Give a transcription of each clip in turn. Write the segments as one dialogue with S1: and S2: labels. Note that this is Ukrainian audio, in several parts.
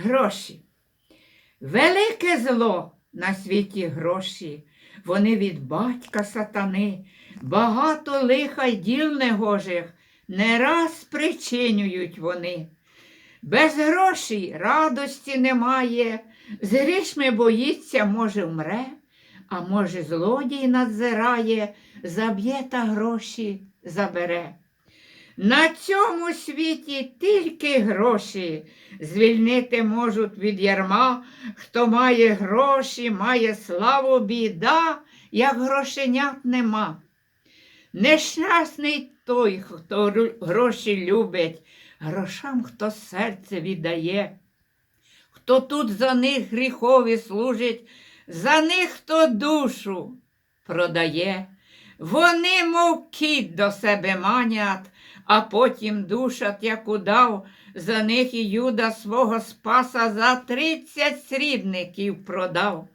S1: Гроші. Велике зло на світі гроші. Вони від батька сатани, багато лиха й діл негожих, не раз причинюють вони. Без грошей радості немає, з грішми боїться, може, вмре, а може, злодій надзирає, заб'є та гроші забере. На цьому світі тільки гроші звільнити можуть від ярма, хто має гроші, має славу біда, як грошенят нема. Нещасний той, хто гроші любить, грошам хто серце віддає, хто тут за них гріхові служить, за них хто душу продає. Вони, мов кіт до себе манять, а потім душать, як удав, за них і Юда свого спаса за тридцять срібників продав.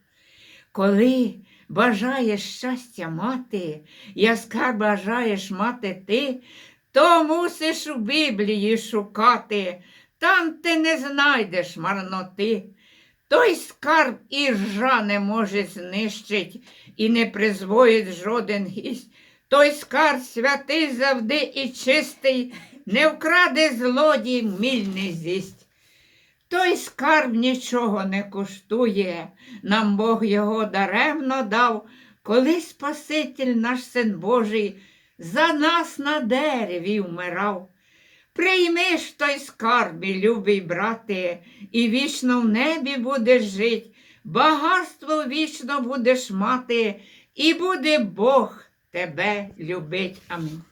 S1: Коли бажаєш щастя мати, яскар бажаєш мати ти, то мусиш у Біблії шукати, там ти не знайдеш марноти. Той скарб і ржа не може знищить, і не призвоїть жоден гість. Той скарб святий завжди і чистий, не вкраде злодій, міль не з'їсть. Той скарб нічого не коштує, нам Бог його даремно дав, коли Спаситель наш син Божий за нас на дереві вмирав. Прийми ж той скарб, любий брате, і вічно в небі будеш жить, багатство вічно будеш мати, і буде Бог тебе любить. Амінь.